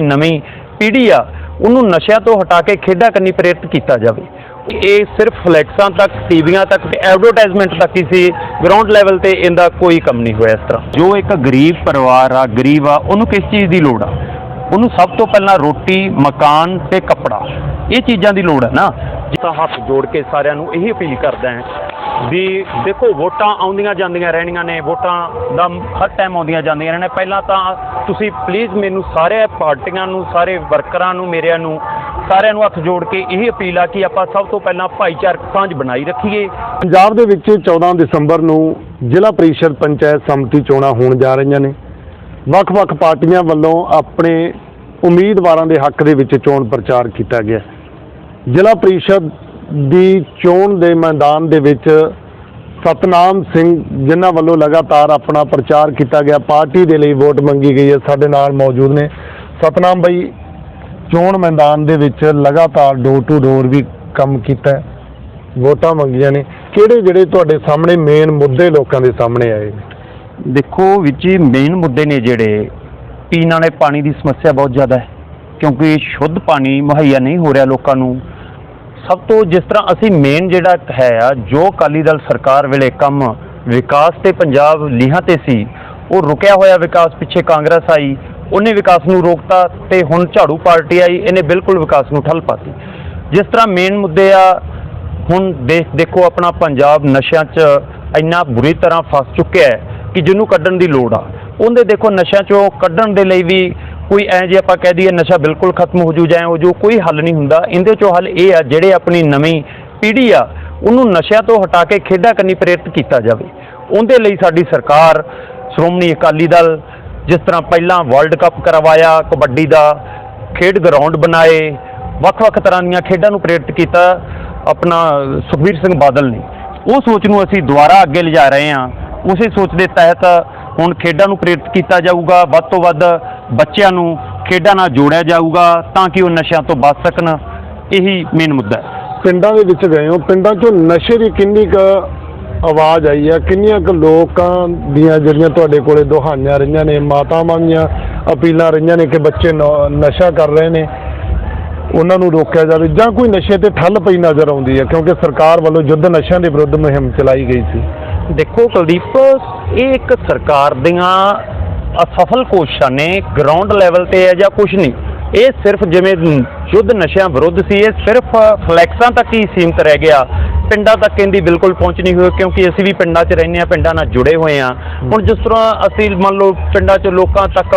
ਨਵੀਂ ਪੀੜ੍ਹੀ ਆ, ਉਹਨੂੰ ਨਸ਼ਿਆਂ ਤੋਂ ਹਟਾ ਕੇ ਖੇਡਾਂ ਕੰਨੀ ਪ੍ਰੇਰਿਤ ਕੀਤਾ ਜਾਵੇ। ਇਹ ਸਿਰਫ ਫਲੈਕਸਾਂ ਤੱਕ, ਟੀਵੀਆਂ ਤੱਕ ਐਡਵਰਟਾਈਜ਼ਮੈਂਟ ਤੱਕ ਹੀ ਸੀ ਗਰਾਊਂਡ ਲੈਵਲ ਤੇ ਇਹਦਾ ਕੋਈ ਕੰਮ ਨਹੀਂ ਹੋਇਆ ਇਸ ਤਰ੍ਹਾਂ। ਜੋ ਇੱਕ ਗਰੀਬ ਪਰਿਵਾਰ ਆ, ਗਰੀਬ ਆ, ਉਹਨੂੰ ਕਿਸ ਚੀਜ਼ ਦੀ ਲੋੜ ਆ? ਉਹਨੂੰ ਸਭ ਤੋਂ ਪਹਿਲਾਂ ਰੋਟੀ, ਮਕਾਨ ਤੇ ਕੱਪੜਾ। ਇਹ ਚੀਜ਼ਾਂ ਦੀ ਲੋੜ ਹੈ ਨਾ। ਜਿੱਦਾਂ ਹੱਥ ਜੋੜ ਕੇ ਸਾਰਿਆਂ ਨੂੰ ਇਹੀ ਅਪੀਲ ਕਰਦਾ ਹਾਂ ਵੀ ਦੇਖੋ, ਵੋਟਾਂ ਆਉਂਦੀਆਂ ਜਾਂਦੀਆਂ ਰਹਿਣੀਆਂ ਨੇ, ਵੋਟਾਂ ਦਾ ਹਰ ਟਾਈਮ ਆਉਂਦੀਆਂ ਜਾਂਦੀਆਂ ਰਹਿਣਾ ਪਹਿਲਾਂ ਤਾਂ ਤੁਸੀਂ ਪਲੀਜ਼ ਮੈਨੂੰ ਸਾਰੇ ਪਾਰਟੀਆਂ ਨੂੰ, ਸਾਰੇ ਵਰਕਰਾਂ ਨੂੰ, ਮੇਰਿਆਂ ਨੂੰ, ਸਾਰਿਆਂ ਨੂੰ ਹੱਥ ਜੋੜ ਕੇ ਇਹ ਅਪੀਲ ਆ ਕਿ ਆਪਾਂ ਸਭ ਤੋਂ ਪਹਿਲਾਂ ਭਾਈਚਾਰਕ ਸਾਂਝ ਬਣਾਈ ਰੱਖੀਏ। ਪੰਜਾਬ ਦੇ ਵਿੱਚ 14 ਦਸੰਬਰ ਨੂੰ ਜ਼ਿਲ੍ਹਾ ਪਰਿਸ਼ਦ ਪੰਚਾਇਤ ਸਮਿਤੀ ਚੋਣਾਂ ਹੋਣ ਜਾ ਰਹੀਆਂ ਨੇ। ਵੱਖ-ਵੱਖ ਪਾਰਟੀਆਂ ਵੱਲੋਂ ਆਪਣੇ ਉਮੀਦਵਾਰਾਂ ਦੇ ਹੱਕ ਦੇ ਵਿੱਚ ਚੋਣ ਪ੍ਰਚਾਰ ਕੀਤਾ ਗਿਆ। ਜ਼ਿਲ੍ਹਾ ਪਰਿਸ਼ਦ ਦੀ ਚੋਣ ਦੇ ਮੈਦਾਨ ਦੇ ਵਿੱਚ ਸਤਨਾਮ ਸਿੰਘ ਜਿਨ੍ਹਾਂ ਵੱਲੋਂ ਲਗਾਤਾਰ ਆਪਣਾ ਪ੍ਰਚਾਰ ਕੀਤਾ ਗਿਆ, ਪਾਰਟੀ ਦੇ ਲਈ ਵੋਟ ਮੰਗੀ ਗਈ ਹੈ, ਸਾਡੇ ਨਾਲ ਮੌਜੂਦ ਨੇ। ਸਤਨਾਮ ਬਾਈ, ਚੋਣ ਮੈਦਾਨ ਦੇ ਵਿੱਚ ਲਗਾਤਾਰ ਡੋਰ ਟੂ ਡੋਰ ਵੀ ਕੰਮ ਕੀਤਾ ਵੋਟਾਂ ਮੰਗੀਆਂ ਨੇ। ਕਿਹੜੇ ਜਿਹੜੇ ਤੁਹਾਡੇ ਸਾਹਮਣੇ ਮੇਨ ਮੁੱਦੇ ਲੋਕਾਂ ਦੇ ਸਾਹਮਣੇ ਆਏ ਨੇ? ਦੇਖੋ, ਵਿੱਚ ਹੀ ਮੇਨ ਮੁੱਦੇ ਨੇ ਜਿਹੜੇ। ਪੀਣ ਵਾਲੇ ਪਾਣੀ ਦੀ ਸਮੱਸਿਆ ਬਹੁਤ ਜ਼ਿਆਦਾ ਹੈ, ਕਿਉਂਕਿ ਸ਼ੁੱਧ ਪਾਣੀ ਮੁਹੱਈਆ ਨਹੀਂ ਹੋ ਰਿਹਾ ਲੋਕਾਂ ਨੂੰ। ਸਭ ਤੋਂ ਜਿਸ ਤਰ੍ਹਾਂ ਅਸੀਂ ਮੇਨ ਜਿਹੜਾ ਹੈ ਆ, ਜੋ ਅਕਾਲੀ ਦਲ ਸਰਕਾਰ ਵੇਲੇ ਕੰਮ ਵਿਕਾਸ ਤੇ ਪੰਜਾਬ ਲੀਹਾਂ ਤੇ ਸੀ, ਉਹ ਰੁਕਿਆ ਹੋਇਆ ਵਿਕਾਸ ਪਿੱਛੇ ਕਾਂਗਰਸ ਆਈ, ਉਹਨੇ ਵਿਕਾਸ ਨੂੰ ਰੋਕਤਾ ਤੇ ਹੁਣ ਝਾੜੂ ਪਾਰਟੀ ਆਈ, ਇਹਨੇ ਬਿਲਕੁਲ ਵਿਕਾਸ ਨੂੰ ਠੱਲ ਪਾਤੀ। ਜਿਸ ਤਰ੍ਹਾਂ ਮੇਨ ਮੁੱਦੇ ਆ, ਹੁਣ ਦੇਖ, ਦੇਖੋ ਆਪਣਾ ਪੰਜਾਬ ਨਸ਼ਿਆਂ 'ਚ ਇੰਨਾ ਬੁਰੀ ਤਰ੍ਹਾਂ ਫਸ ਚੁੱਕਿਆ ਹੈ ਕਿ ਜਿਹਨੂੰ ਕੱਢਣ ਦੀ ਲੋੜ ਆ। ਉਹਦੇ ਦੇਖੋ ਨਸ਼ਿਆਂ 'ਚੋਂ ਕੱਢਣ ਦੇ ਲਈ ਵੀ ਕੋਈ ਐ ਜੇ ਆਪਾਂ ਕਹਿ ਦਈਏ ਨਸ਼ਾ ਬਿਲਕੁਲ ਖਤਮ ਹੋ ਜੂ ਜਾਏ ਉਹ ਜੋ ਕੋਈ ਹੱਲ ਨਹੀਂ ਹੁੰਦਾ। ਇਹਦੇ 'ਚੋਂ ਹੱਲ ਇਹ ਆ, ਜਿਹੜੇ ਆਪਣੀ ਨਵੀਂ ਪੀੜ੍ਹੀ ਆ, ਉਹਨੂੰ ਨਸ਼ਿਆਂ ਤੋਂ ਹਟਾ ਕੇ ਖੇਡਾਂ ਕੰਨੀ ਪ੍ਰੇਰਿਤ ਕੀਤਾ ਜਾਵੇ। ਉਹਦੇ ਲਈ ਸਾਡੀ ਸਰਕਾਰ, ਸ਼੍ਰੋਮਣੀ ਅਕਾਲੀ ਦਲ, ਜਿਸ ਤਰ੍ਹਾਂ ਪਹਿਲਾਂ ਵਰਲਡ ਕੱਪ ਕਰਵਾਇਆ, ਕਬੱਡੀ ਦਾ ਖੇਡ ਗਰਾਊਂਡ ਬਣਾਏ, ਵੱਖ-ਵੱਖ ਤਰ੍ਹਾਂ ਦੀਆਂ ਖੇਡਾਂ ਨੂੰ ਪ੍ਰੇਰਿਤ ਕੀਤਾ, ਆਪਣਾ ਸੁਖਬੀਰ ਸਿੰਘ ਬਾਦਲ ਨੇ। ਉਹ ਸੋਚ ਨੂੰ ਅਸੀਂ ਦੁਬਾਰਾ ਅੱਗੇ ਲਿਜਾ ਰਹੇ ਹਾਂ। ਉਸੇ ਸੋਚ ਦੇ ਤਹਿਤ ਹੁਣ ਖੇਡਾਂ ਨੂੰ ਪ੍ਰੇਰਿਤ ਕੀਤਾ ਜਾਊਗਾ, ਵੱਧ ਤੋਂ ਵੱਧ ਬੱਚਿਆਂ ਨੂੰ ਖੇਡਾਂ ਨਾਲ ਜੋੜਿਆ ਜਾਊਗਾ ਤਾਂ ਕਿ ਉਹ ਨਸ਼ਿਆਂ ਤੋਂ ਬਚ ਸਕਣ, ਇਹੀ ਮੇਨ ਮੁੱਦਾ ਹੈ। ਪਿੰਡਾਂ ਦੇ ਵਿੱਚ ਗਏ ਹੋ, ਪਿੰਡਾਂ 'ਚੋਂ ਨਸ਼ੇ ਦੀ ਕਿੰਨੀ ਕੁ ਆਵਾਜ਼ ਆਈ ਆ, ਕਿੰਨੀਆਂ ਕੁ ਲੋਕਾਂ ਦੀਆਂ ਜਿਹੜੀਆਂ ਤੁਹਾਡੇ ਕੋਲੇ ਦੁਹਾਈਆਂ ਰਹੀਆਂ ਨੇ, ਮਾਤਾਵਾਂ ਦੀਆਂ ਅਪੀਲਾਂ ਰਹੀਆਂ ਨੇ ਕਿ ਬੱਚੇ ਨ- ਨਸ਼ਾ ਕਰ ਰਹੇ ਨੇ, ਉਹਨਾਂ ਨੂੰ ਰੋਕਿਆ ਜਾਵੇ, ਜਾਂ ਕੋਈ ਨਸ਼ੇ ਤੇ ਠੱਲ ਪਈ ਨਜ਼ਰ ਆਉਂਦੀ ਹੈ ਕਿਉਂਕਿ ਸਰਕਾਰ ਵੱਲੋਂ ਯੁੱਧ ਨਸ਼ਿਆਂ ਦੇ ਵਿਰੁੱਧ ਮੁਹਿੰਮ ਚਲਾਈ ਗਈ ਸੀ। ਦੇਖੋ ਕੁਲਦੀਪ, ਇਹ ਇੱਕ ਸਰਕਾਰ ਦੀਆਂ ਅਸਫਲ ਕੋਸ਼ਿਸ਼ਾਂ ਨੇ ਗਰਾਊਂਡ ਲੈਵਲ ਤੇ ਹੈ ਜਾਂ ਕੁਝ ਨਹੀਂ। ਇਹ ਸਿਰਫ ਜਿਵੇਂ ਯੁੱਧ ਨਸ਼ਿਆਂ ਵਿਰੁੱਧ ਸੀ, ਇਹ ਸਿਰਫ ਫਲੈਕਸਾਂ ਤੱਕ ਹੀ ਸੀਮਤ ਰਹਿ ਗਿਆ। ਪਿੰਡਾਂ ਤੱਕ ਇਹਦੀ ਬਿਲਕੁਲ ਪਹੁੰਚ ਨਹੀਂ ਹੋਈ ਕਿਉਂਕਿ ਅਸੀਂ ਵੀ ਪਿੰਡਾਂ 'ਚ ਰਹਿੰਦੇ ਆ ਪਿੰਡਾਂ ਨਾਲ ਜੁੜੇ ਹੋਏ ਆ ਹੁਣ ਜਿਸ ਤਰ੍ਹਾਂ ਅਸੀਂ ਮੰਨ ਲਓ ਪਿੰਡਾਂ 'ਚ ਲੋਕਾਂ ਤੱਕ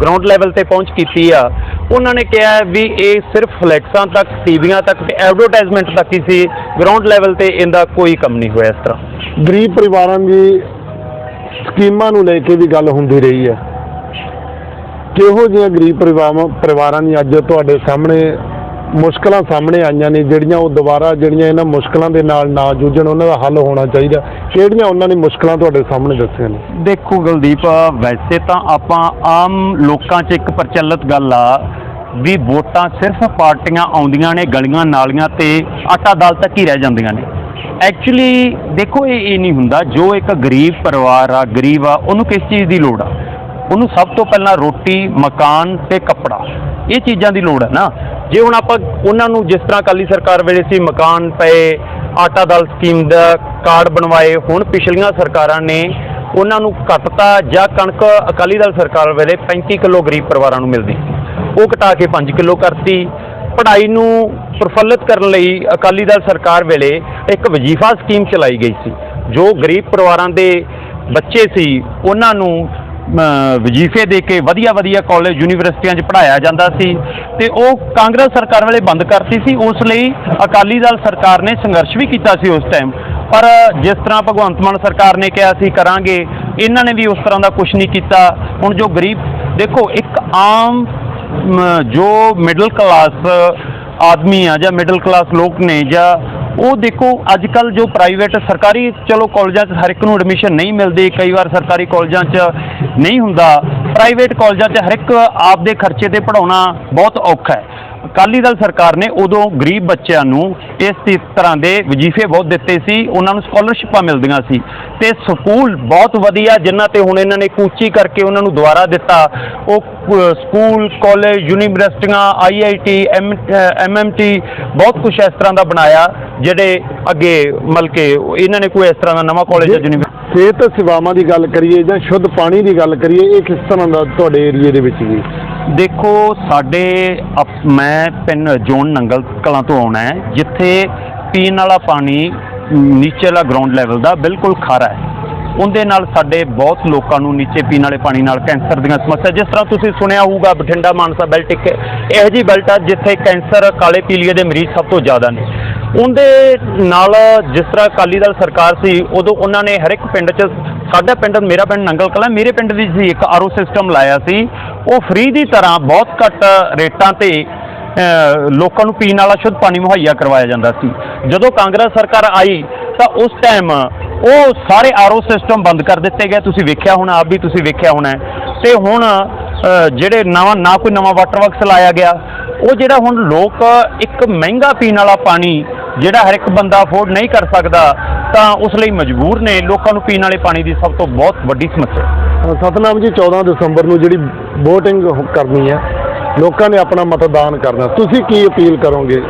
ਗਰਾਊਂਡ ਲੈਵਲ ਤੇ ਪਹੁੰਚ ਕੀਤੀ ਆ ਉਹਨਾਂ ਨੇ ਕਿਹਾ ਵੀ ਇਹ ਸਿਰਫ ਫਲੈਕਸਾਂ ਤੱਕ ਟੀਵੀਆਂ ਤੱਕ ਐਡਵਰਟਾਈਜ਼ਮੈਂਟ ਤੱਕ ਹੀ ਸੀ ਗਰਾਊਂਡ ਲੈਵਲ ਤੇ ਇਹਦਾ ਕੋਈ ਕੰਮ ਨਹੀਂ ਹੋਇਆ ਇਸ ਤਰ੍ਹਾਂ। ਗਰੀਬ ਪਰਿਵਾਰਾਂ ਦੀ ਸਕੀਮਾਂ ਨੂੰ ਲੈ ਕੇ ਵੀ ਗੱਲ ਹੁੰਦੀ ਰਹੀ ਹੈ। ਕਿਹੋ ਜਿਹੀਆਂ ਗਰੀਬ ਪਰਿਵਾਰਾਂ ਪਰਿਵਾਰਾਂ ਦੀ ਅੱਜ ਤੁਹਾਡੇ ਸਾਹਮਣੇ ਮੁਸ਼ਕਲਾਂ ਸਾਹਮਣੇ ਆਈਆਂ ਨੇ, ਜਿਹੜੀਆਂ ਉਹ ਦੁਬਾਰਾ ਜਿਹੜੀਆਂ ਇਹਨਾਂ ਮੁਸ਼ਕਲਾਂ ਦੇ ਨਾਲ ਨਾ ਜੂਝਣ, ਉਹਨਾਂ ਦਾ ਹੱਲ ਹੋਣਾ ਚਾਹੀਦਾ। ਕਿਹੜੀਆਂ ਉਹਨਾਂ ਨੇ ਮੁਸ਼ਕਲਾਂ ਤੁਹਾਡੇ ਸਾਹਮਣੇ ਦੱਸੀਆਂ ਨੇ? ਦੇਖੋ ਗਲਦੀਪ, ਵੈਸੇ ਤਾਂ ਆਪਾਂ ਆਮ ਲੋਕਾਂ 'ਚ ਇੱਕ ਪ੍ਰਚਲਿਤ ਗੱਲ ਆ ਵੀ ਵੋਟਾਂ ਸਿਰਫ ਪਾਰਟੀਆਂ ਆਉਂਦੀਆਂ ਨੇ, ਗਲੀਆਂ ਨਾਲੀਆਂ ਤੇ ਆਟਾ ਦਾਲ ਤੱਕ ਹੀ ਰਹਿ ਜਾਂਦੀਆਂ ਨੇ। ਐਕਚੁਅਲੀ ਦੇਖੋ ਇਹ ਇਹ ਨਹੀਂ ਹੁੰਦਾ, ਜੋ ਇੱਕ ਗਰੀਬ ਪਰਿਵਾਰ ਆ, ਗਰੀਬ ਆ, ਉਹਨੂੰ ਕਿਸ ਚੀਜ਼ ਦੀ ਲੋੜ ਆ? ਉਹਨੂੰ ਸਭ ਤੋਂ ਪਹਿਲਾਂ ਰੋਟੀ, ਮਕਾਨ ਤੇ ਕੱਪੜਾ, ਇਹ ਚੀਜ਼ਾਂ ਦੀ ਲੋੜ ਹੈ ਨਾ। ਜੇ ਹੁਣ ਆਪਾਂ ਉਹਨਾਂ ਨੂੰ ਜਿਸ ਤਰ੍ਹਾਂ ਅਕਾਲੀ ਸਰਕਾਰ ਵੇਲੇ ਸੀ ਮਕਾਨ ਪਏ, ਆਟਾ ਦਾਲ ਸਕੀਮ ਦਾ ਕਾਰਡ ਬਣਵਾਏ, ਹੁਣ ਪਿਛਲੀਆਂ ਸਰਕਾਰਾਂ ਨੇ ਉਹਨਾਂ ਨੂੰ ਘਟਤਾ ਜਾਂ ਕਣਕ ਅਕਾਲੀ ਦਲ ਸਰਕਾਰ ਵੇਲੇ 35 ਕਿਲੋ ਗਰੀਬ ਪਰਿਵਾਰਾਂ ਨੂੰ ਮਿਲਦੀ। ਸੀ ਉਹ ਘਟਾ ਕੇ 5 ਕਿਲੋ ਕਰਤੀ। ਪੜ੍ਹਾਈ ਨੂੰ ਪ੍ਰਫੁੱਲਤ ਕਰਨ ਲਈ ਅਕਾਲੀ ਦਲ ਸਰਕਾਰ ਵੇਲੇ ਇੱਕ ਵਜ਼ੀਫਾ ਸਕੀਮ ਚਲਾਈ ਗਈ ਸੀ। ਜੋ ਗਰੀਬ ਪਰਿਵਾਰਾਂ ਦੇ ਬੱਚੇ ਸੀ, ਉਹਨਾਂ ਨੂੰ ਵਜ਼ੀਫੇ ਦੇ ਕੇ ਵਧੀਆ ਵਧੀਆ ਕਾਲਜ ਯੂਨੀਵਰਸਿਟੀਆਂ 'ਚ ਪੜ੍ਹਾਇਆ ਜਾਂਦਾ ਸੀ ਤੇ ਉਹ ਕਾਂਗਰਸ ਸਰਕਾਰ ਵੇਲੇ ਬੰਦ ਕਰਤੀ ਸੀ। ਉਸ ਲਈ ਅਕਾਲੀ ਦਲ ਸਰਕਾਰ ਨੇ ਸੰਘਰਸ਼ ਵੀ ਕੀਤਾ ਸੀ ਉਸ ਟਾਈਮ ਪਰ ਜਿਸ ਤਰ੍ਹਾਂ ਭਗਵੰਤ ਮਾਨ ਸਰਕਾਰ ਨੇ ਕਿਹਾ ਸੀ, ਕਰਾਂਗੇ, ਇਹਨਾਂ ਨੇ ਵੀ ਉਸ ਤਰ੍ਹਾਂ ਦਾ ਕੁਝ ਨਹੀਂ ਕੀਤਾ। ਹੁਣ ਜੋ ਗਰੀਬ, ਦੇਖੋ, ਇੱਕ ਆਮ ਜੋ ਮਿਡਲ ਕਲਾਸ ਆਦਮੀ ਆ ਜਾਂ ਮਿਡਲ ਕਲਾਸ ਲੋਕ ਨੇ ਜਾਂ ਉਹ ਦੇਖੋ ਅੱਜ ਕੱਲ ਜੋ ਪ੍ਰਾਈਵੇਟ ਸਰਕਾਰੀ, ਚਲੋ ਕਾਲਜਾਂ 'ਚ ਹਰ ਇੱਕ ਨੂੰ ਐਡਮਿਸ਼ਨ ਨਹੀਂ ਮਿਲਦੀ। ਕਈ ਵਾਰ ਸਰਕਾਰੀ ਕਾਲਜਾਂ 'ਚ ਨਹੀਂ ਹੁੰਦਾ। ਪ੍ਰਾਈਵੇਟ ਕਾਲਜਾਂ 'ਚ ਹਰ ਇੱਕ ਆਪਦੇ ਖਰਚੇ ਤੇ ਪੜਾਉਣਾ ਬਹੁਤ ਔਖਾ ਹੈ। ਅਕਾਲੀ ਦਲ ਸਰਕਾਰ ਨੇ ਉਦੋਂ ਗਰੀਬ ਬੱਚਿਆਂ ਨੂੰ ਇਸ ਤਰ੍ਹਾਂ ਦੇ ਵਜ਼ੀਫੇ ਬਹੁਤ ਦਿੱਤੇ ਸੀ ਉਹਨਾਂ ਨੂੰ ਸਕਾਲਰਸ਼ਿਪਾਂ ਮਿਲਦੀਆਂ ਸੀ ਤੇ ਸਕੂਲ ਬਹੁਤ ਵਧੀਆ ਜਿਨ੍ਹਾਂ ਤੇ ਹੁਣ ਇਹਨਾਂ ਨੇ ਕੂਚੀ ਕਰਕੇ ਉਹਨਾਂ ਨੂੰ ਦੁਬਾਰਾ ਦਿੱਤਾ। ਉਹ ਸਕੂਲ ਕਾਲਜ ਯੂਨੀਵਰਸਿਟੀਆਂ ਆਈਆਈਟੀ ਐਮਐਮਟੀ ਬਹੁਤ ਕੁਝ ਇਸ ਤਰ੍ਹਾਂ ਦਾ ਬਣਾਇਆ ਜਿਹੜੇ ਅੱਗੇ ਮਤਲਬ ਕਿ ਇਹਨਾਂ ਨੇ ਕੋਈ ਇਸ ਤਰ੍ਹਾਂ ਦਾ ਨਵਾਂ ਕਾਲਜ ਜਾਂ ਯੂਨੀਵਰਸਿਟੀ ਸਿਹਤ ਸੇਵਾਵਾਂ ਦੀ ਗੱਲ ਕਰੀਏ ਜਾਂ ਸ਼ੁੱਧ ਪਾਣੀ ਦੀ ਗੱਲ ਕਰੀਏ ਇਹ ਕਿਸ ਤਰ੍ਹਾਂ ਦਾ ਤੁਹਾਡੇ ਏਰੀਏ ਦੇ ਵਿੱਚ ਜੀ? ਦੇਖੋ, ਸਾਡੇ ਅਪ- ਮੈਂ ਪਿੰਡ ਜੋਨ ਨੰਗਲ ਕਲਾਂ ਤੋਂ ਆਉਣਾ ਹੈ, ਜਿੱਥੇ ਪੀਣ ਵਾਲਾ ਪਾਣੀ ਨੀਚੇਲਾ ਗਰਾਊਂਡ ਲੈਵਲ ਦਾ ਬਿਲਕੁਲ ਖਾਰਾ ਹੈ। ਉਹਦੇ ਨਾਲ ਸਾਡੇ ਬਹੁਤ ਲੋਕਾਂ ਨੂੰ ਨੀਚੇ ਪੀਣ ਵਾਲੇ ਪਾਣੀ ਨਾਲ ਕੈਂਸਰ ਦੀਆਂ ਸਮੱਸਿਆ, ਜਿਸ ਤਰ੍ਹਾਂ ਤੁਸੀਂ ਸੁਣਿਆ ਹੋਊਗਾ, ਬਠਿੰਡਾ ਮਾਨਸਾ ਬੈਲਟ ਇੱਕ ਇਹੋ ਜਿਹੀ ਬੈਲਟ ਆ, ਜਿੱਥੇ ਕੈਂਸਰ ਕਾਲੇ ਪੀਲੀਏ ਦੇ ਮਰੀਜ਼ ਸਭ ਤੋਂ ਜ਼ਿਆਦਾ ਨੇ। ਉਹਦੇ ਨਾਲ ਜਿਸ ਤਰ੍ਹਾਂ ਅਕਾਲੀ ਦਲ ਸਰਕਾਰ ਸੀ, ਉਦੋਂ ਉਹਨਾਂ ਨੇ ਹਰ ਇੱਕ ਪਿੰਡ 'ਚ, ਸਾਡਾ ਪਿੰਡ, ਮੇਰਾ ਪਿੰਡ ਨੰਗਲ ਕਲਾਂ, ਮੇਰੇ ਪਿੰਡ ਵਿੱਚ ਸੀ, ਇੱਕ ਆਰਓ ਸਿਸਟਮ ਲਾਇਆ ਸੀ ਉਹ ਫ੍ਰੀ ਦੀ ਤਰ੍ਹਾਂ ਬਹੁਤ ਘੱਟ ਰੇਟਾਂ ਤੇ ਲੋਕਾਂ ਨੂੰ ਪੀਣ ਵਾਲਾ ਸ਼ੁੱਧ ਪਾਣੀ ਮੁਹੱਈਆ ਕਰਵਾਇਆ ਜਾਂਦਾ ਸੀ। ਜਦੋਂ ਕਾਂਗਰਸ ਸਰਕਾਰ ਆਈ, ਤਾਂ ਉਸ ਟਾਈਮ ਉਹ ਸਾਰੇ ਆਰਓ ਸਿਸਟਮ ਬੰਦ ਕਰ ਦਿੱਤੇ ਗਏ। ਤੁਸੀਂ ਵੇਖਿਆ ਹੋਣਾ, ਆਪ ਵੀ ਤੁਸੀਂ ਵੇਖਿਆ ਹੋਣਾ ਹੈ। ਤੇ ਹੁਣ ਜਿਹੜੇ ਨਵਾਂ, ਨਾ ਕੋਈ ਨਵਾਂ ਵਾਟਰ ਵਰਕਸ ਲਾਇਆ ਗਿਆ, ਉਹ ਜਿਹੜਾ ਹੁਣ ਲੋਕ ਇੱਕ ਮਹਿੰਗਾ ਪੀਣ ਵਾਲਾ ਪਾਣੀ, ਜਿਹੜਾ ਹਰ ਇੱਕ ਬੰਦਾ ਅਫੋਰਡ ਨਹੀਂ ਕਰ ਸਕਦਾ, ਤਾਂ ਉਸ ਲਈ ਮਜਬੂਰ ਨੇ। ਲੋਕਾਂ ਨੂੰ ਪੀਣ ਵਾਲੇ ਪਾਣੀ ਦੀ ਸਭ ਤੋਂ ਬਹੁਤ ਵੱਡੀ ਸਮੱਸਿਆ। ਸਤਨਾਮ ਜੀ 14 ਦਸੰਬਰ ਨੂੰ ਜਿਹੜੀ VOTING ਕਰਨੀ ਹੈ, ਲੋਕਾਂ ਨੇ ਆਪਣਾ ਮਤਦਾਨ ਕਰਨਾ ਤੁਸੀਂ ਕੀ ਅਪੀਲ ਕਰੋਗੇ?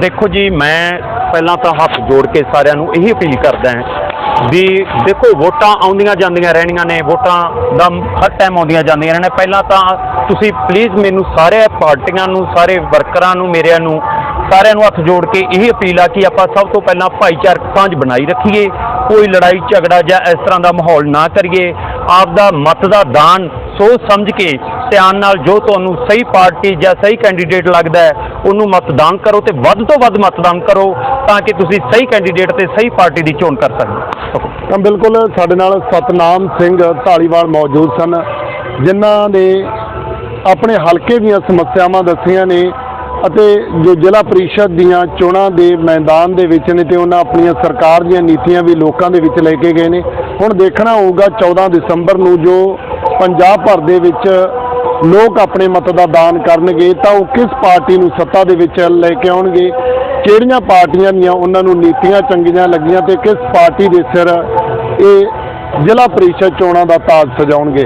ਦੇਖੋ ਜੀ, ਮੈਂ ਪਹਿਲਾਂ ਤਾਂ ਹੱਥ ਜੋੜ ਕੇ ਸਾਰਿਆਂ ਨੂੰ ਇਹੀ ਅਪੀਲ ਕਰਦਾ ਹਾਂ ਵੀ ਦੇਖੋ, ਵੋਟਾਂ ਆਉਂਦੀਆਂ ਜਾਂਦੀਆਂ ਰਹਿਣੀਆਂ ਨੇ, ਵੋਟਾਂ ਦਾ ਹਰ ਟਾਈਮ ਆਉਂਦੀਆਂ ਜਾਂਦੀਆਂ ਰਹਿਣਾ ਪਹਿਲਾਂ ਤਾਂ ਤੁਸੀਂ ਪਲੀਜ਼ ਮੈਨੂੰ ਸਾਰੇ ਪਾਰਟੀਆਂ ਨੂੰ, ਸਾਰੇ ਵਰਕਰਾਂ ਨੂੰ, ਮੇਰਿਆਂ ਨੂੰ, ਸਾਰਿਆਂ ਨੂੰ ਹੱਥ ਜੋੜ ਕੇ ਇਹੀ ਅਪੀਲ ਆ ਕਿ ਆਪਾਂ ਸਭ ਤੋਂ ਪਹਿਲਾਂ ਭਾਈਚਾਰਕ ਸਾਂਝ ਬਣਾਈ ਰੱਖੀਏ। ਕੋਈ ਲੜਾਈ ਝਗੜਾ ਜਾਂ ਇਸ ਤਰ੍ਹਾਂ ਦਾ ਮਾਹੌਲ ਨਾ ਕਰੀਏ। ਆਪ ਦਾ ਮਤ ਦਾ ਦਾਨ ਸੋਚ ਸਮਝ ਕੇ ਧਿਆਨ ਨਾਲ ਜੋ ਤੁਹਾਨੂੰ ਸਹੀ ਪਾਰਟੀ ਜਾਂ ਸਹੀ ਕੈਂਡੀਡੇਟ ਲੱਗਦਾ ਹੈ, ਉਹਨੂੰ ਮਤਦਾਨ ਕਰੋ ਤੇ ਵੱਧ ਤੋਂ ਵੱਧ ਮਤਦਾਨ ਕਰੋ ਤਾਂ ਕਿ ਤੁਸੀਂ ਸਹੀ ਕੈਂਡੀਡੇਟ ਤੇ ਸਹੀ ਪਾਰਟੀ ਦੀ ਚੋਣ ਕਰ ਸਕੋ ਤਾਂ ਬਿਲਕੁਲ ਸਾਡੇ ਨਾਲ ਸਤਨਾਮ ਸਿੰਘ ਢਾਲੀਵਾਲ ਮੌਜੂਦ ਸਨ, ਜਿਨ੍ਹਾਂ ਨੇ ਆਪਣੇ ਹਲਕੇ ਦੀਆਂ ਸਮੱਸਿਆਵਾਂ ਦੱਸੀਆਂ ਨੇ ਅਤੇ ਜੋ ਜ਼ਿਲ੍ਹਾ ਪਰਿਸ਼ਦ ਦੀਆਂ ਚੋਣਾਂ ਦੇ ਮੈਦਾਨ ਦੇ ਵਿੱਚ ਨੇ ਤੇ ਉਹਨਾਂ ਆਪਣੀਆਂ ਸਰਕਾਰ ਦੀਆਂ ਨੀਤੀਆਂ ਵੀ ਲੋਕਾਂ ਦੇ ਵਿੱਚ ਲੈ ਕੇ ਗਏ ਨੇ। ਹੁਣ ਦੇਖਣਾ ਹੋਊਗਾ 14 ਦਸੰਬਰ ਨੂੰ ਜੋ ਪੰਜਾਬ ਭਰ ਦੇ ਵਿੱਚ ਲੋਕ ਆਪਣੇ ਮਤ ਦਾ ਦਾਨ ਕਰਨਗੇ ਤਾਂ ਉਹ ਕਿਸ ਪਾਰਟੀ ਨੂੰ ਸੱਤਾ ਦੇ ਵਿੱਚ ਲੈ ਕੇ ਆਉਣਗੇ? ਕਿਹੜੀਆਂ ਪਾਰਟੀਆਂ ਦੀਆਂ ਉਹਨਾਂ ਨੂੰ ਨੀਤੀਆਂ ਚੰਗੀਆਂ ਲੱਗੀਆਂ ਤੇ ਕਿਸ ਪਾਰਟੀ ਦੇ ਸਿਰ ਇਹ ਜ਼ਿਲ੍ਹਾ ਪਰਿਸ਼ਦ ਚੋਣਾਂ ਦਾ ਤਾਜ ਸਜਾਉਣਗੇ?